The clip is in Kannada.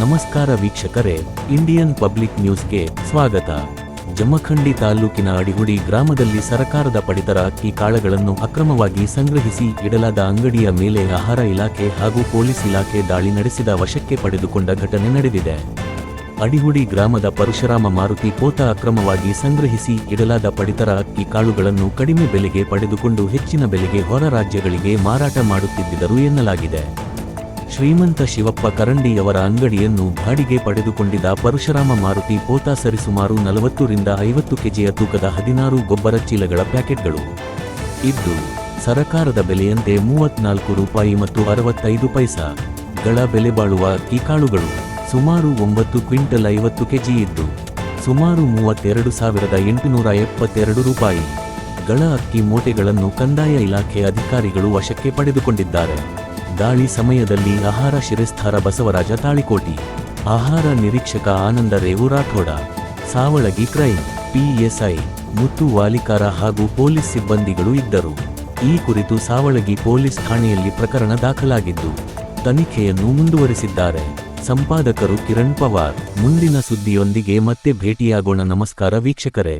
ನಮಸ್ಕಾರ ವೀಕ್ಷಕರೇ, ಇಂಡಿಯನ್ ಪಬ್ಲಿಕ್ ನ್ಯೂಸ್ಗೆ ಸ್ವಾಗತ. ಜಮಖಂಡಿ ತಾಲೂಕಿನ ಅಡಿಹುಡಿ ಗ್ರಾಮದಲ್ಲಿ ಸರಕಾರದ ಪಡಿತರ ಅಕ್ಕಿ ಕಾಳುಗಳನ್ನು ಅಕ್ರಮವಾಗಿ ಸಂಗ್ರಹಿಸಿ ಇಡಲಾದ ಅಂಗಡಿಯ ಮೇಲೆ ಆಹಾರ ಇಲಾಖೆ ಹಾಗೂ ಪೊಲೀಸ್ ಇಲಾಖೆ ದಾಳಿ ನಡೆಸಿದ ವಶಕ್ಕೆ ಪಡೆದುಕೊಂಡ ಘಟನೆ ನಡೆದಿದೆ. ಅಡಿಹುಡಿ ಗ್ರಾಮದ ಪರಶುರಾಮ ಮಾರುತಿ ಕೋತ ಅಕ್ರಮವಾಗಿ ಸಂಗ್ರಹಿಸಿ ಇಡಲಾದ ಪಡಿತರ ಅಕ್ಕಿ ಕಾಳುಗಳನ್ನು ಕಡಿಮೆ ಬೆಲೆಗೆ ಪಡೆದುಕೊಂಡು ಹೆಚ್ಚಿನ ಬೆಲೆಗೆ ಹೊರ ರಾಜ್ಯಗಳಿಗೆ ಮಾರಾಟ ಮಾಡುತ್ತಿದ್ದರು ಎನ್ನಲಾಗಿದೆ. ಶ್ರೀಮಂತ ಶಿವಪ್ಪ ಕರಂಡಿಯವರ ಅಂಗಡಿಯನ್ನು ಬಾಡಿಗೆ ಪಡೆದುಕೊಂಡಿದ್ದ ಪರಶುರಾಮ ಮಾರುತಿ ಪೋತ ಸರಿಸುಮಾರು ನಲವತ್ತರಿಂದ ಐವತ್ತು ಕೆಜಿಯ ತೂಕದ ಹದಿನಾರು ಗೊಬ್ಬರ ಚೀಲಗಳ ಪ್ಯಾಕೆಟ್ಗಳು. ಇದ್ದು, ಸರಕಾರದ ಬೆಲೆಯಂತೆ ಮೂವತ್ನಾಲ್ಕು ರೂಪಾಯಿ ಮತ್ತು ಅರವತ್ತೈದು ಪೈಸಾ ಗಳ ಬೆಲೆ ಬಾಳುವ ಅಕ್ಕಿ ಕಾಳುಗಳು ಸುಮಾರು ಒಂಬತ್ತು ಕ್ವಿಂಟಲ್ ಐವತ್ತು ಕೆಜಿ ಇದ್ದು, ಸುಮಾರು ಮೂವತ್ತೆರಡು ಸಾವಿರದ ಎಂಟುನೂರ ಎಪ್ಪತ್ತೆರಡು ರೂಪಾಯಿ ಗಳ ಅಕ್ಕಿ ಮೂಟೆಗಳನ್ನು ಕಂದಾಯ ಇಲಾಖೆ ಅಧಿಕಾರಿಗಳು ವಶಕ್ಕೆ ಪಡೆದುಕೊಂಡಿದ್ದಾರೆ. ದಾಳಿ ಸಮಯದಲ್ಲಿ ಆಹಾರ ಶಿರಸ್ಥಾರ ಬಸವರಾಜ ತಾಳಿಕೋಟಿ. ಆಹಾರ ನಿರೀಕ್ಷಕ ಆನಂದ ರೇವು ರಾಠೋಡ. ಸಾವಳಗಿ ಕ್ರೈಮ್ ಪಿಎಸ್ಐ, ಮುತ್ತು ವಾಲಿಕಾರ ಹಾಗೂ ಪೊಲೀಸ್ ಸಿಬ್ಬಂದಿಗಳು ಇದ್ದರು. ಈ ಕುರಿತು ಸಾವಳಗಿ ಪೊಲೀಸ್ ಠಾಣೆಯಲ್ಲಿ ಪ್ರಕರಣ ದಾಖಲಾಗಿದ್ದು, ತನಿಖೆಯನ್ನು ಮುಂದುವರಿಸಿದ್ದಾರೆ. ಸಂಪಾದಕರು ಕಿರಣ್ ಪವಾರ್, ಮುಂದಿನ ಸುದ್ದಿಯೊಂದಿಗೆ ಮತ್ತೆ ಭೇಟಿಯಾಗೋಣ ನಮಸ್ಕಾರ ವೀಕ್ಷಕರೇ.